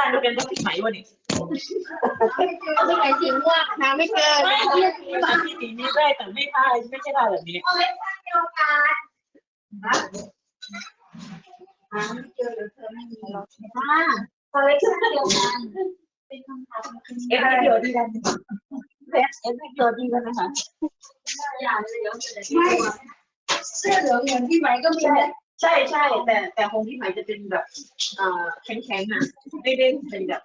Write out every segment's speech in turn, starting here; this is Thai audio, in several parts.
ร้านเราเป็นต้องพี่ไหมวะนี่เอาไปไหนสีม่วงหาไม่เจอร้านที่สีนี้ได้แต่ไม่ท่าไม่ใช่ท่าแบบนี้เอาไว้ข้างเดียวกันหาไม่เจอเดี๋ยวเธอไม่มีหรอกอ่าเอาไว้ข้างเดียวกันเป็นคำถามเอฟพีโอดีกันเอฟเอฟพีโอดีกันนะคะอย่าเลยเดี๋ยวจะได้ไม่เสื้อเหลืองเหมือนพี่ไหมก็มีเนี่ย ใช่ใช่แต่แต่ของพี่ไหมจะเป็นแบบเอ่อแข็งแข็งๆอะไม่ได้เป็นแบบ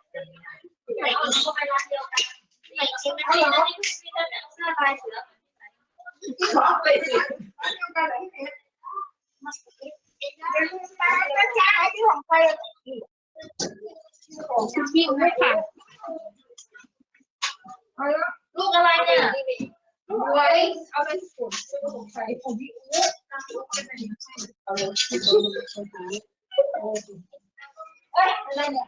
ไหนเอาเข้าไปร้านเดียวกันไหนชิมไมคะแล้วนี่มีแต่เสื้อลายเสือชอบไปสิช้าที่ของไปของคุณพี่ไม่ค่ะลูกอะไรเนี่ยไว้เอาไปฝุ่นใส่ของพี่ เอาเลยเอ้ยอะไรเนี่ย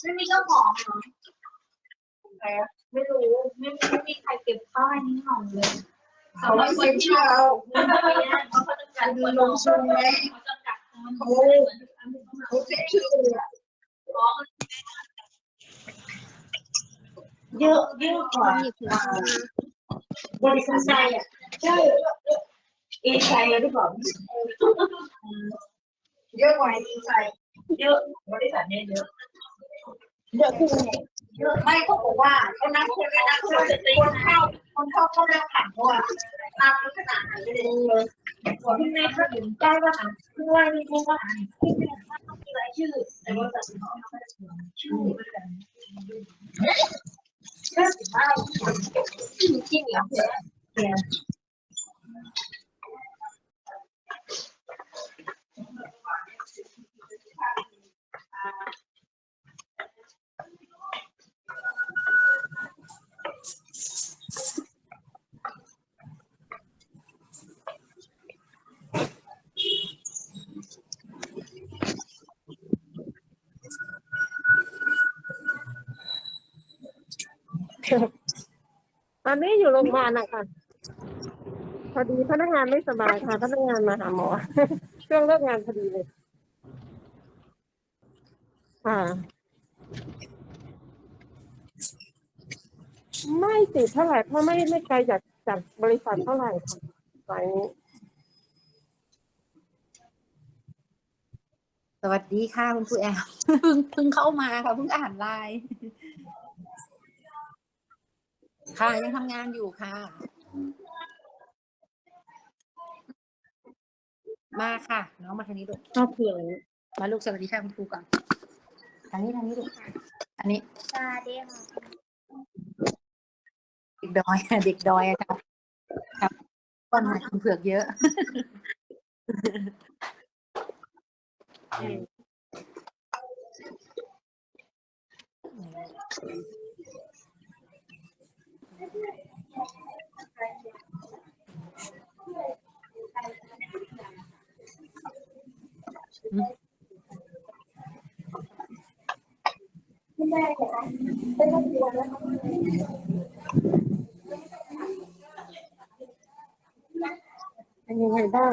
ไม่มีเจ้าของเหรอไม่รู้ไม่ไม่มีใครเก็บป้ายนี้หน่อยเลยสำหรับคนที่เราเขาจะจัดลงชุมไหมเขาจะกัดมันเขาเขาเช็คชื่อเลยอะร้องเยอะเยอะกว่าบริษัทใจอะใช่ เอไซหรือเปล่าเยอะกว่าดีใจเยอะบริษัทเนี้ยเยอะเยอะขึ้นเยอะไม่เขาบอกว่าเขานับคนกันนะคนคนเข้าคนเข้าเขานับผ่านเพราะว่านับขนาดนั้นเลยที่ในถ้าถึงใกล้ว่าคือว่านี่คือว่าที่เป็นว่าต้องมีรายชื่อ แต่บริษัทเขาไม่ได้ชื่อเหมือนกันก็สิบห้าที่ที่เหนียวเลย ตอนนี้อยู่โรงพยาบาลนะคะพอดีพนักงานไม่สบายค่ะพนักงานมาหาหมอ ช่วงเลิกงานพอดีเลย ค่ะ ไม่ติดเท่าไหร่เพราะไม่ไม่ไกลจากจากบริษัทเท่าไหร่ค่ะสายนี้สวัสดีค่ะคุณครูแอมเพิ่งเพิ่งเข้ามาค่ะเพิ่งอ่านไลน์ค่ะยังทำงานอยู่ค่ะ มาค่ะ น้องมาทางนี้ลูกชอบเผื่อมาลูกสวัสดีค่ะคุณครูก่อนทางนี้ทางนี้ลูกอันนี้ตาเดียว เด็กดอยเด็กดอยอะครับครับก้อนหมายคุณเผือกเยอะเป็น ยังไงบ้าง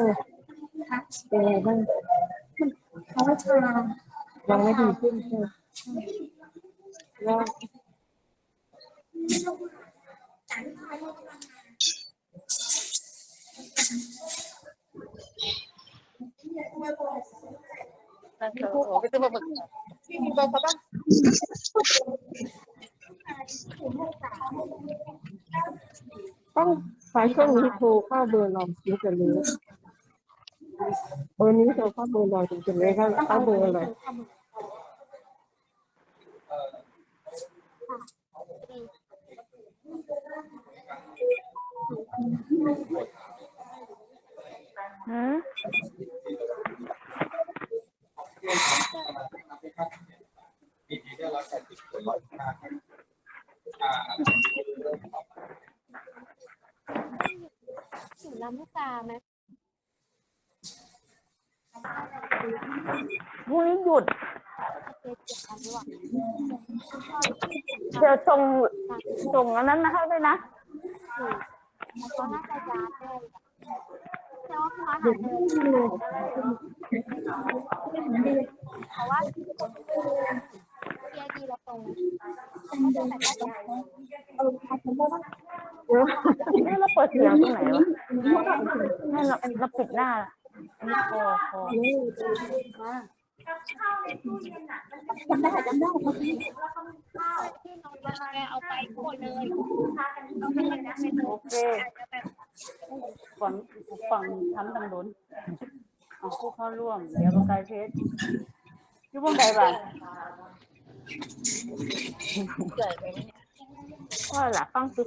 เป็นยังไงบ้างเขาชายังไม่ดีขึ้นใช่ไหมแล้วโอ้โหไปซื้อมา หมึกพี่มีเบอร์เขาปะต้องใช้ช่วงนี้โทรเข้าเบอร์เราถึงจะรู้เบอร์นี้โทรเข้าเบอร์เราถึงจะรู้ว่าเข้าเบอร์อะไร อยู่ลำลูกกาไหมพรุ่งนี้หยุด เจ็ดเจ็ดอันด้วยเดี๋ยวส่งส่งอันนั้นมาให้ด้วยนะ แล้วก็น่าจะยาด้วยแต่ว่าคุณอาหารเดินราะว่าเกียร์ดีเราตรงแต่ก็จะนี่เราเปิดเสียงตรงไหนวะให้เราเราปิดหน้าอันนี้พอพอที่น้องจะเอาไปหมดเลยเอาไปเลยนะเป็นโอเคฝั่งฝั่งทำตังโดนเอาผู้เข้าร่วม เดี๋ยวประกายเพชรอยุ่วงใดบ้างว่าหล่ะฟังซื้อ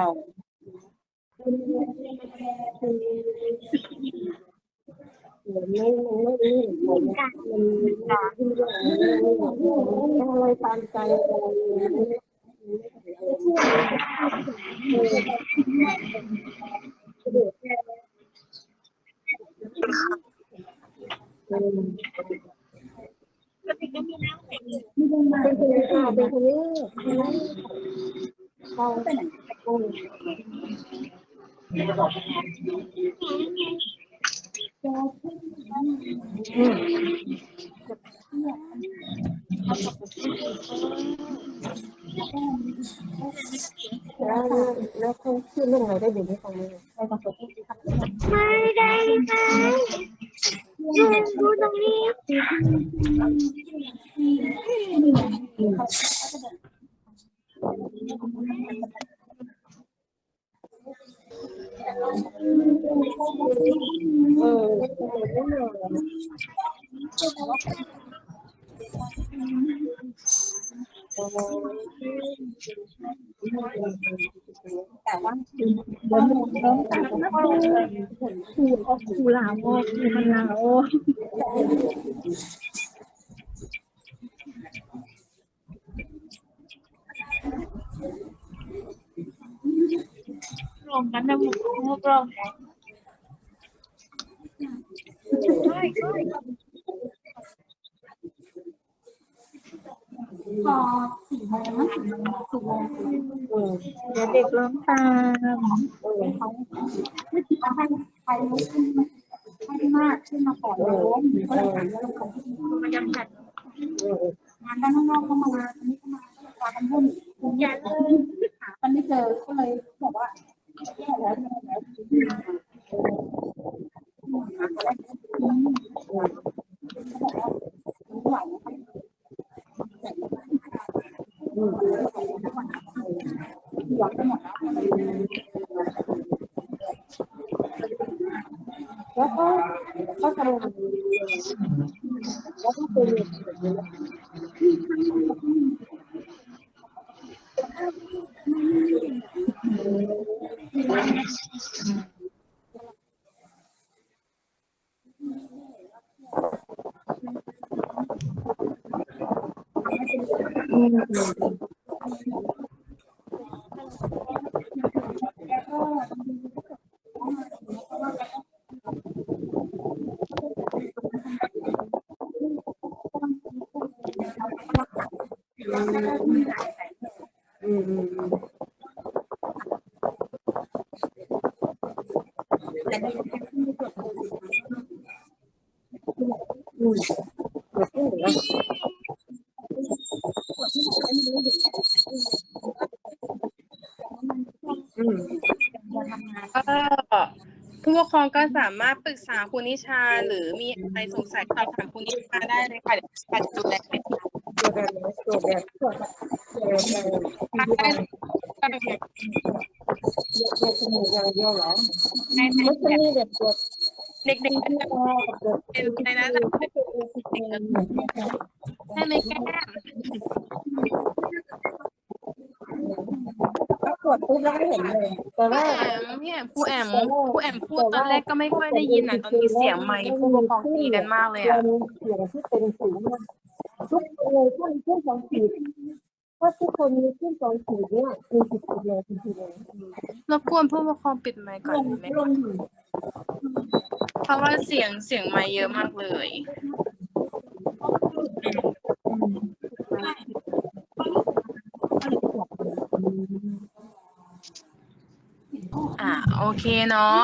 ๆ แล้วแล้วเขาชื่อเรื่องอะไรได้อยู่ในฟังไหมไม่ได้ไหมดูตรงนี้ เออแต่ว่าคูลาวคูมันลาวรวมกันนะหมูหมูกรอบ พอสี่โมงนะสี่โมงสี่โมงเดี๋ยวเด็กร้องตามไม่คิดว่าให้ใครรู้ขึ้นให้มากขึ้นมาก่อนเลยก็เลยถามว่าเราทำมันยังผัดงานด้านนอกก็มาอันนี้ก็มาพากันวุ่นทุกอย่างเลยหากันไม่เจอก็เลยบอกว่าแย่แล้วแย่แล้ว ไหวนะคะย้อนไปหมดแล้วแล้วก็ก็ทำงานแล้วก็เป็นอื Mm-hmm. ามารถปรึกษาคุณนิชา หรือมีอะไรสงสัยสอบถามคุณนิชาได้เลยค่ะเดี๋ยวนิชาจะดูแลให้ตันตัวแบบวจอะแต่แต่ที่เราเด็กเด็กจมูกอย่างเดียวเหรอไม่ใช่มีเด็กตรวจเด็กที่ที่คอกับเด็กๆเป็นอะไรนะให้เป็นเอทีเคใช่ไหมแก้ม ก็ตรวจ ปุ๊บแล้วก็เห็นเลยแต่ว่าพี่แอมพี่แอมครูแอมครูแอมพูดตอนแรกก็ไม่ค่อยได้ยินอะตอนนี้เสียงไมค์ผู้ปกครองตีกันมากเลยอะเสียงที่เป็นสูงมากทุกคนเลยขึ้นขึ้นสองขีดถ้าทุกคนมีขึ้นสองขีดเนี่ยมีสิบเลยจริงๆเลยรบกวนผู้ปกครองปิดไมค์ก่อนได้ไหมคะเพราะว่าเสียงเสียงไมค์เยอะมากเลยอ่ อ่าโอเคเนาะ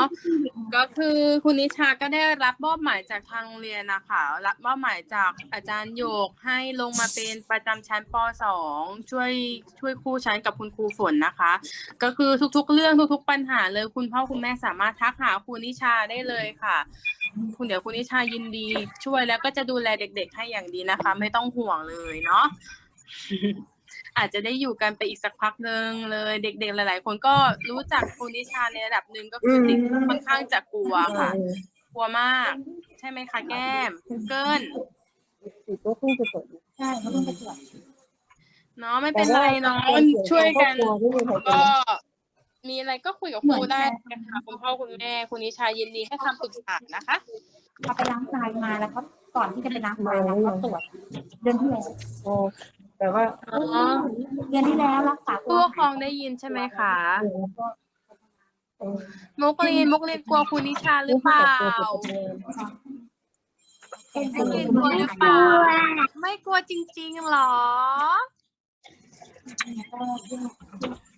ก็คือคุณนิชาก็ได้รับมอบหมายจากทางโรงเรียนนะคะรับมอบหมายจากอาจารย์โยกให้ลงมาเป็นประจำชั้นป .2 ช่วยช่วยครูชั้นกับคุณครูฝนนะคะ ก็คือทุกๆ เรื่องทุก ๆ ปัญหาเลยคุณพ่อคุณแม่สามารถทักหาครูนิชาได้เลยค่ะ คุณเดี๋ยวคุณนิชายินดี ช่วยแล้วก็จะดูแลเด็ก ๆ ให้อย่างดีนะคะ ไม่ต้องห่วงเลยเนาะ อาจจะได้อยู่กันไปอีกสักพักหนึ่งเลยเด็ก ๆ หลาย ๆ คนก็รู้จักครูนิชาในระดับหนึ่งก็คือเด็กค่อนข้างจะกลัวค่ะ กลัวมาก ใช่ไหมคะแก้มคุณเกิลขีดก็เพิ่งจะตรวจใช่เขาเพิ่งไปตรวจเนาะไม่เป็นไรเนาะช่วยกันก็มีอะไรก็คุยกับครูได้นะคะคุณพ่อคุณแม่คุณนิชายินดีให้คำปรึกษานะคะเขาไปล้างทรายมาแล้วเขาก่อนที่จะไปล้างทรายแล้วเขาตรวจเดือนที่แล้วโอ้ แต่ว่าอ๋อเดือนที่แล้วรักษาตัผู้วปกครองได้ยินใช่ไหมคะเออแล้วก็เออมุกลีนมุกลีนกลัวคุณนิชาหรือเปล่ามุกลีนกลัวหรือเปล่า ไม่กลัวจริงๆหรอ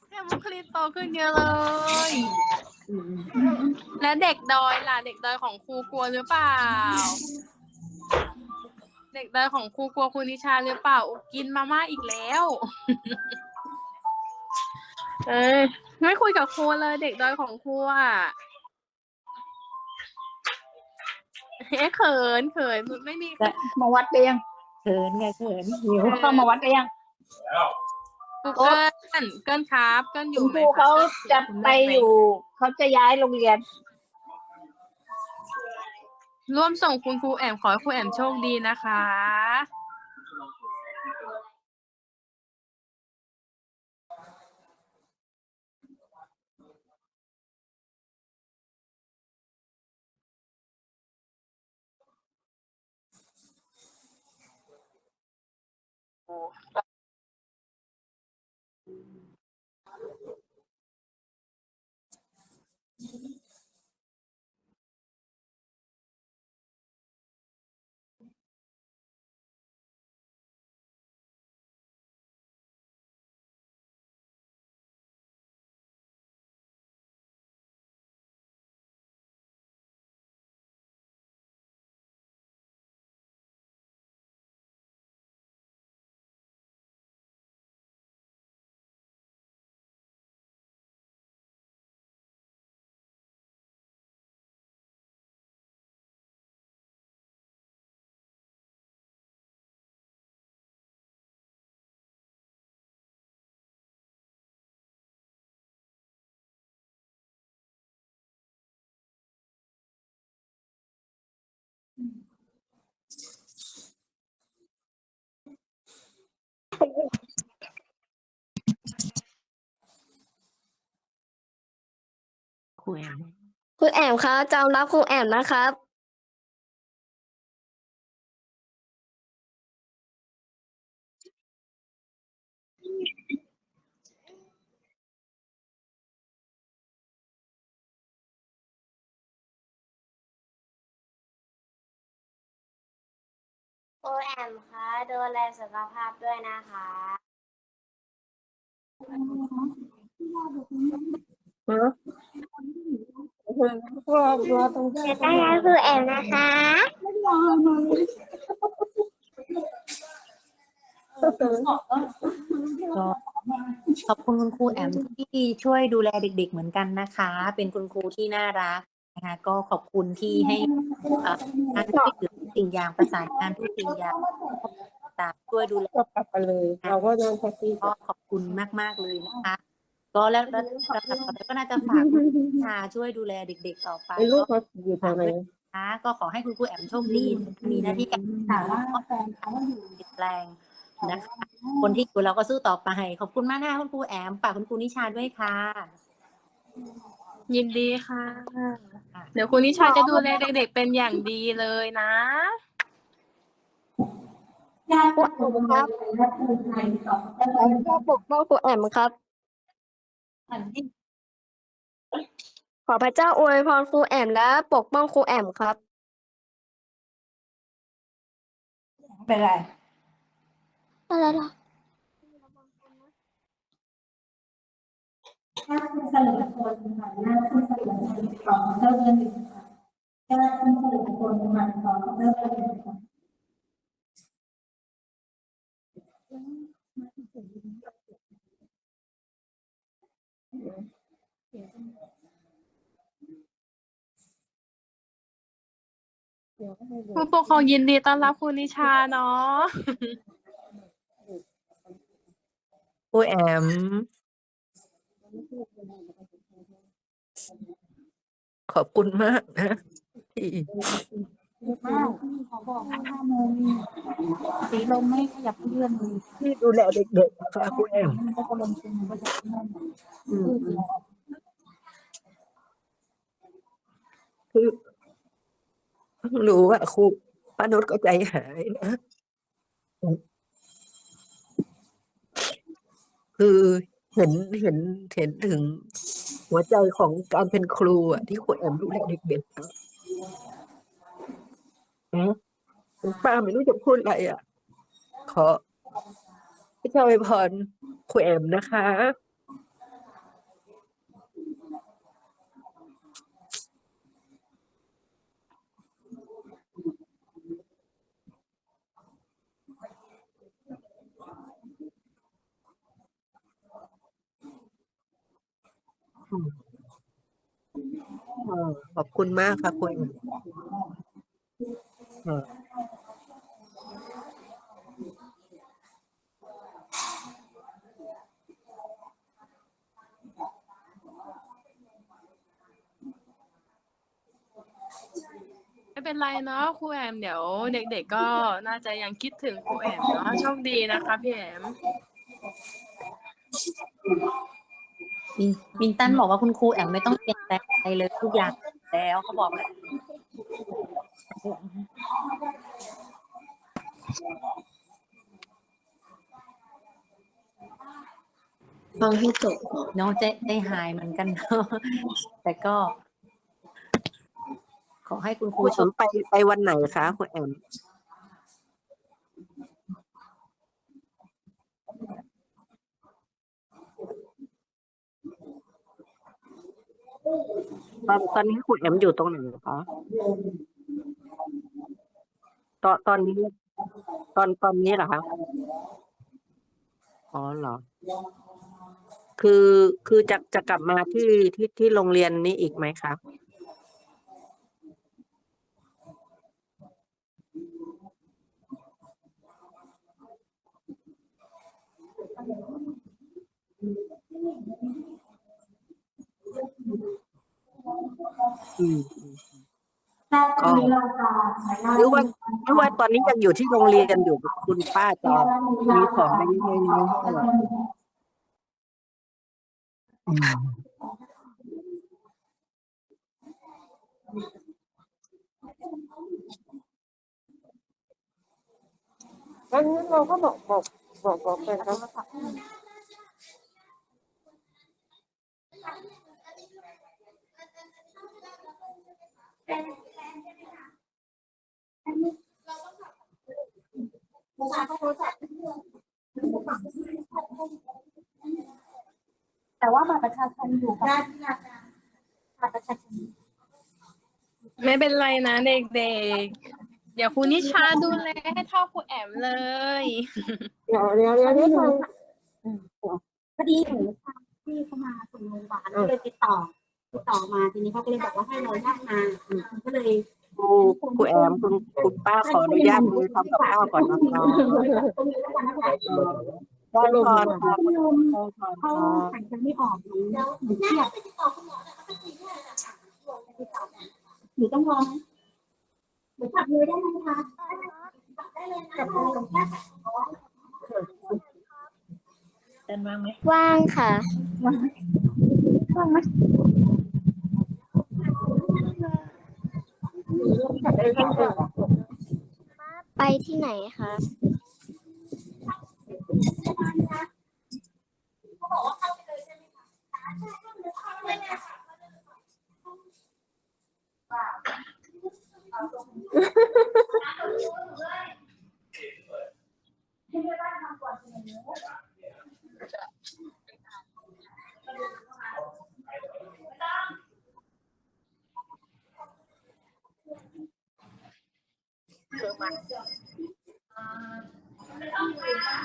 เนี่ยมุกลีนโตขึ้นเยอะเลยอืมและเด็กดอยล่ะ เด็กดอยของครูกลัวหรือเปล่าเด็กดอยของครูกลัวคุณนิชาหรือเปล่าอุ๊ยกินมาม่าอีกแล้ว เอ้ยไม่คุยกับครูเลย เด็กดอยของครูอะเอ๊ะเขินเขินไม่มี มาวัดไปยังเขินไงเขินหิว เข้ามาวัดไปยังครูเกินเกินครับ เกินอคุยู่ณไหคมรูคะเขาจะไปอยู่ เขาจะย้ายโรงเรียน ร่วมส่งคุณครูแอมขอให้ครูแอมโชคดีนะคะ คุณแอมครับจำรับคุณแอมนะครับ แอมคะดูแลสุขภาพด้วยนะคะฮะรอรอตรงนี้ได้แล้วคือแอมนะคะก็ขอบคุณคุณครูแอมที่ช่วยดูแลเด็ก ๆ เหมือนกันนะคะ เป็นคุณครูที่น่ารัก นะคะก็ขอบคุณที่ให้เอ่องานช่วยเหลือทุกสิ่งอย่างประสานงานทุกสิ่งอย่างต่างๆช่วยดูแลก็กลับไปเลย เราก็นั่งแท็กซี่กก็ลับขอบคุณมาก ๆ เลยนะคะ ก็แล้วแล้วแล้วแล้วก็น่าจะฝากคุณชาช่วยดูแลเด็ก ๆ ต่อไปไอ้ลูกเขาอยู่ทางไหนนะคะก็ขอให้คุณครูแอมโชคดี มีหน้าที่การแต่ว่าแฟนเขาอยู่เปลี่ยนแปลงนะคะคนที่อยู่เราก็สู้ต่อไป ขอบคุณมากนะคะคุณครูแอมฝากคุณครูนิชาด้วยค่ะ ยินดีค่ะ เดี๋ยวคุณนิชาจะดูแลเด็กๆเป็นอย่างดีเลยนะญาติผู้ปกครองและครูไทยต่อไปก็ปกป้องครูแอมครับ ขอพระเจ้าอวยพรครูแอมและปกป้องครูแอมครับ เป็นไร อะไรล่ะ ถ้าคุณสลิมคนค่ะหน้าคุณสลิมคนของเริ่มเรียนอยู่งค่ะถ้าคุณสลิมคนใหม่ของเริ่มเรียนอยู่งค่ะผู้ปกครองยินดีต้อนรับคุณนิชาเนาะครูแอม ขอบคุณมากนะที่มากขอบอกว่าห้าโมงสีลมไม่ขยับเลื่อนที่ดูแลเด็กๆค่ะครูแอมก็จะลงทุนมันก็จะนั่นอืมคือรู้ว่าครูป้านุชก็ใจหายนะ คือ เห็นเห็นเห็นถึงหัวใจของการเป็นครูอะที่ครูแอมดูแลเด็กๆอะนะป้าไม่รู้จะพูดอะไรอะ ขอพระเจ้าอวยพรครูแอมนะคะ เออขอบคุณมากค่ะคุณเออไม่เป็นไรเนาะครูแอมเดี๋ยวเด็กๆก็น่าจะยังคิดถึงครูแอมเนาะโชคดีนะคะพี่แอม มินมินตันบอกว่าคุณครูแอมไม่ต้องเปลี่ยนแปลงอะไรเลยทุกอย่างแล้วเขาบอกฟังให้จบก่อนเน้องใจใจหายเหมือนกันเนาะแต่ก็ ขอให้คุณคครูรูโชแอคมไปไปวันไหนคะครูแอม ตอนตอนนี้คุณแอมอยู่ตรงไหนคะ ตอนตอนนี้ ตอนตอนนี้เหรอคะ อ๋อเหรอ คือคือจะจะกลับมาที่ที่ที่โรงเรียนนี้อีกไหมคะ ถ้าตอนนี้เราจะใช้หรือว่าหรือว่าตอนนี้ยังอยู่ที่โรงเรียนอยู่คุณป้าจะมีของอะไรเงี้ยๆให้อืมงั้นเราก็บอกบอกบอกบอกไปครับ แต่ว่าบัตรประชาชนอยู่กับบัตรประชาชน ไม่เป็นไรนะเด็กๆ เดี๋ยวคุณนิชาดูแลให้เท่าครูแอมเลย เดี๋ยวเดี๋ยวเดี๋ยวเดี๋ยวฟังพอดีหนูที่เขามาส่งโรงพยาบาลก็เลยติดต่อติดต่อมาทีนี้เขาก็เลยบอกว่าให้เรานั่งมาก็เลยครูครูแอมคุณคุณป้าขออนุญาตมือทำกับข้าวก่อนนะคะตรงนี้แล้วกันนะคะได้พรค่ะพี่ลมได้พรเขาค่ะหายใจไม่ออกหรือหรือเครียด หรือต้องรอไหมหรือจับมือได้ไหมคะได้เลยนะจับมือหลวงพ่อเดินว่างไหมว่างค่ะฟังไหมไปที่ไหนคะก็ คือมันไม่ต้องเลยนะ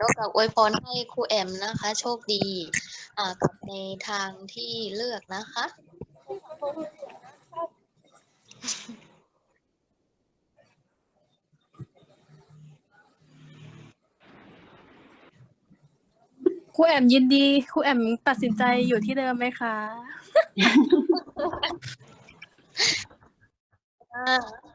นอกจากอวยพรให้ครูแอมนะคะ โชคดีอ่ากับในทางที่เลือกนะคะ ครูแอมยินดีครูแอมตัดสินใจอยู่ที่เดิมไหมคะ อ่า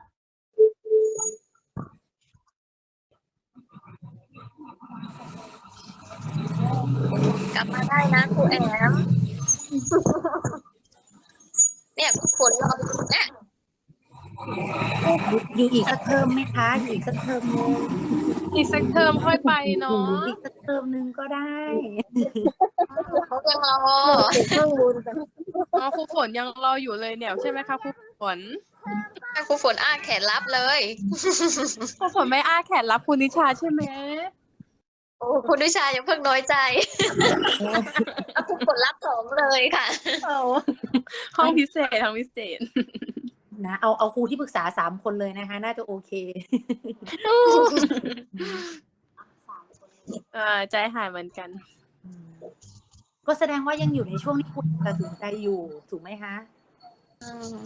กลับมาได้นะครูแอม เนี่ยผลเราเนี่ยอยู่อีกสักเทอมไหมคะอยู่อีกสักเทอมนึงอีกสักเทอมค่อยไปเนาะอีกสักเทอมนึงก็ได้เขายังรออ๋อครูฝนยังรออยู่เลยเนี่ยใช่ไหมคะครูฝนครูฝนอ้าแขนรับเลยครูฝนไม่อ้าแขนรับคุณนิชาใช่ไหม โอ้คุณวิชาอย่าเพิ่งน้อยใจเอาครูฝนรับสองเลยค่ะห้องพิเศษห้องพิเศษ นะเอาเอาครูที่ปรึกษาสามคนเลยนะคะ น่าจะโอเคอ่าใจหายเหมือนกัน ก็แสดงว่ายังอยู่ในช่วงที่คุณตัดสินใจอยู่ถูกไหมคะ อืม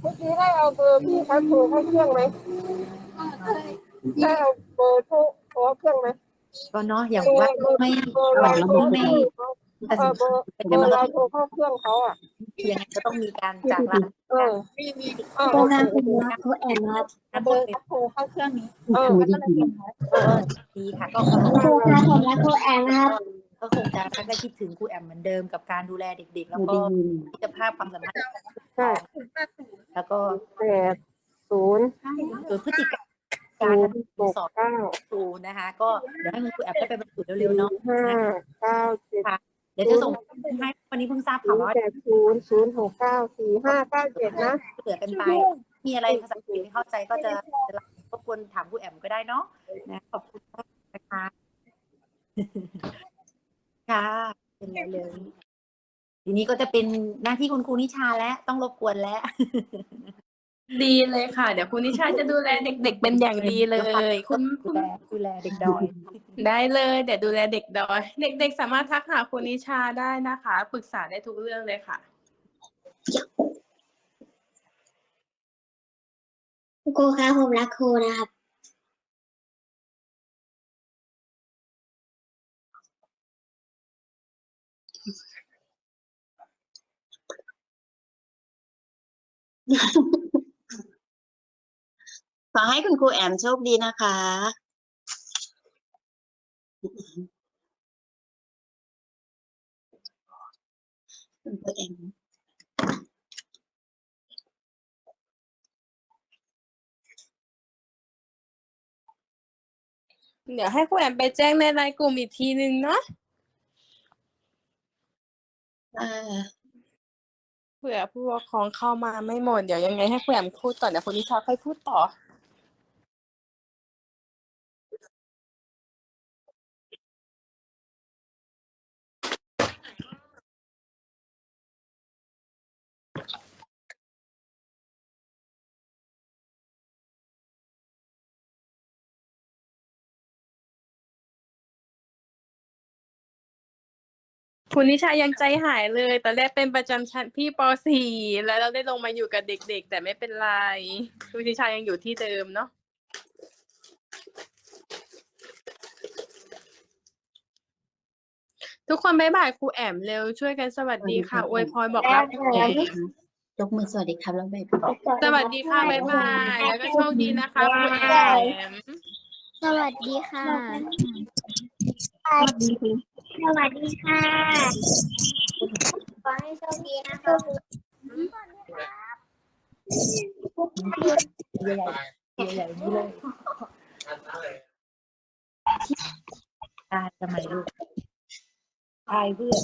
เมื่อกี้ได้เอาเบอร์พี่เขาโทรเข้าเครื่องไหมได้เอาเบอร์โทรโทรเข้าเครื่องไหม ก็เนาะอย่างว่าไม่เบอร์เราเราระโทบุรไม่เออเบอร์เบอร์เราโทรเข้าเครื่องเขาอะยังไงก็ต้องมีการจากลาเออเออโปรแกรมเป็นรับครูแอมครับการเบพูอดร์เขาโทรเข้าเครื่องนี้เออแล้วก็เลยเขียนไว้เออดีค่ะก็ขอครูครับผมรักครูแอมครับก็คงจะรักและคิดถึงครูแอมเหมือนเดิมกับการดูแลเด็กๆ แล้วก็มิตรภาพความสัมพันธ์ใช่แล้วก็แปดศูนย์โดยพฤติกรรมศู การนย์หกสอนเก้าครูนะคะ ก็เดี๋ยวให้คุณครูแอมได้ไปบรรจุเร็วๆเนาะห้าเก้าเจ็ดเดี๋ยวจะส่งให้วันนี้เพิ่งทราบศูข่าวนย์ว่าแปดศูนย์ศูนย์หกเก้าสี่ห้าเก้าเจ็ดนะเหลือกันไป มีอะไรภาษาอังกฤษไม่เข้าใจก็จะจะรบกวนถามครูแอมก็ได้เนาะนะขอบคุณมากนะคะค่ะเป็นไรเลยทีนี้ก็จะเป็นหน้าที่คุณครูนิชาแล้วต้องรบกวนแล้ว ดีเลยค่ะ เดี๋ยวคุณนิชาจะดูแลเด็ก ๆ เป็นอย่างดีเลย คุณดูคุณแลดูแลเด็กดอย ได้เลยเดี๋ยวดูแลเด็กดอย เด็กๆ สามารถทักหาคุณนิชาได้นะคะ ปรึกษาได้ทุกเรื่องเลยค่ะ ครูครับผมรักครูนะครับ ขอให้คุณครูแอมโชคดีนะคะ คุณครูแอมเดี๋ยวให้ครูแอมไปแจ้งในไลน์กลุ่มอีกทีนึงเนาะอ่าเผื่อผู้ปกครองเข้ามาไม่หมด เดี๋ยวยังไงให้ครูแอมพูดก่อนเดี๋ยวคุณนิชาค่อยพูดต่อ คุณนิชายังใจหายเลย ตอนแรกเป็นประจำชั้นพี่ป .4 แล้วเราได้ลงมาอยู่กับเด็กๆ แต่ไม่เป็นไร คุณนิชายังอยู่ที่เดิมเนาะ ทุกคนบ๊ายบายครูแอมเร็วช่วยกันสวัสดีค่ะ อวยพรบอกรักครูแอมยกมือสวัสดีครับแล้วไปสวัสดีค่ะบ๊ายบาย แล้วก็โชคดีนะคะครูแอม สวัสดีค่ะ สวัสดีค่ะขอให้โชคดีนะคะใหญ่ๆใหญ่ๆนี่เลยตายทำไมลูกตายเพื่อ